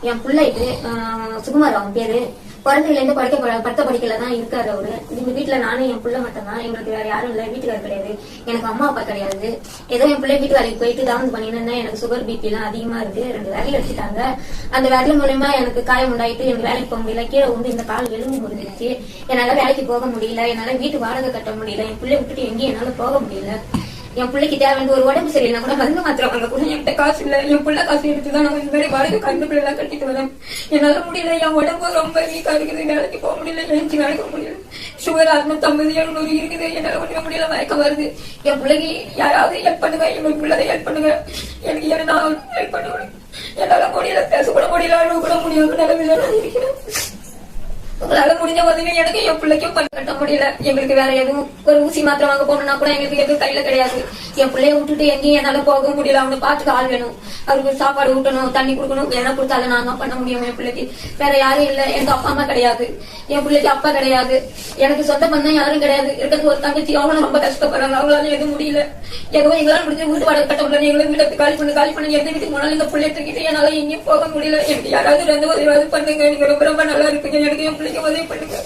என் பிள்ளைக்கு சுகுமார் அவன் பேரு. பிறந்ததுல இருந்து படிக்க ப- பத்த படிக்கல தான் இருக்காரு அவரு. எங்க வீட்டுல நானும் என் பிள்ளை மட்டும் தான் எங்களுக்கு வேற யாரும் இல்ல. வீட்டுக்காரர் கிடையாது. எனக்கு அம்மா அப்பா கிடையாது. ஏதோ என் பிள்ளை வீட்டு வேலைக்கு போயிட்டு தான் பண்ணினா எனக்கு சுகர் பிபி எல்லாம் அதிகமா இருக்கு. ரெண்டு விரல் எடுத்துட்டாங்க. அந்த வேலை மூலயமா எனக்கு காயம் உண்டாயிட்டு எனக்கு வேலைக்கு போக முடியல கீழே வந்து இந்த கால் எலும்பு முடிஞ்சிருச்சு என்னால வேலைக்கு போக முடியல. என்னால வீட்டு வாடகை கட்ட முடியல. என் பிள்ளை விட்டுட்டு எங்கேயும் என்னால போக முடியல. என் பிள்ளைக்கு தேவையான ஒரு உடம்பு சரியில்லைனா கூட மருந்து மாத்திரம் வாங்க கூட என்கிட்ட காசு இல்ல. என் பிள்ளை காசு எடுத்து தான் நான் இந்த மாதிரி வாடகை கண்டு பிள்ளை கட்டிட்டு வரேன் என்னால முடியல. என் உடம்பு ரொம்ப வீக்கா இருக்குது. வேலைக்கு போக முடியல. எழுந்து வேலைக்கு முடியல. சுகர் அறுநூத்தம்பது எழுநூறு இருக்குது. என்னால ஒண்ணுமே முடியல. மயக்கம் வருது. என் பிள்ளைக்கு யாராவது ஹெல்ப் பண்ணுங்க. என் பிள்ளை ஹெல்ப் பண்ணுங்க. எனக்கு என்ன நான் ஹெல்ப் பண்ணுவேன் என்னால முடியல. பேச கூட முடியல. அழுவ கூட முடியாது நிலவில நான் இருக்கிறேன். உங்களால முடிஞ்ச உதவி எனக்கு என் பிள்ளைக்கும் பண்ண கட்ட முடியல. எங்களுக்கு வேற எதுவும் ஒரு ஊசி மாத்திரம் வாங்க போகணும்னா கூட எங்களுக்கு எதுவும் கையில கிடையாது. என் பிள்ளைய விட்டுட்டு எங்கேயும் என்னால போக முடியல. அவனை பார்த்துக்க ஆள் வேணும். அவருக்கு சாப்பாடு ஊட்டணும் தண்ணி கொடுக்கணும் என்ன கொடுத்தாலும் நான் தான் பண்ண முடியும் என் பிள்ளைக்கு. வேற யாரும் இல்ல. எனக்கு அப்பா அம்மா கிடையாது. என் பிள்ளைக்கு அப்பா கிடையாது. எனக்கு சொந்த பந்தம் யாரும் கிடையாது. இருக்கிறது ஒரு தங்கச்சி அவங்களும் ரொம்ப கஷ்டப்படுறாங்க. அவங்களால எதுவும் முடியல. ஏதோ எங்களால முடிஞ்ச வீட்டு வாடகை கட்ட முடியல. எங்களை வீட்டை காலி பண்ணி காலி பண்ணி. எந்த வீட்டுக்கு போனாலும் இந்த பிள்ளைய தூக்கிட்டு என்னால எங்கேயும் போக முடியல. எனக்கு யாராவது ரெண்டு ஒரு பண்ணுங்க. எனக்கு ரொம்ப ரொம்ப நல்லா இருக்குங்க எனக்கு என் பிள்ளைக்கு உதவி பண்ணுங்க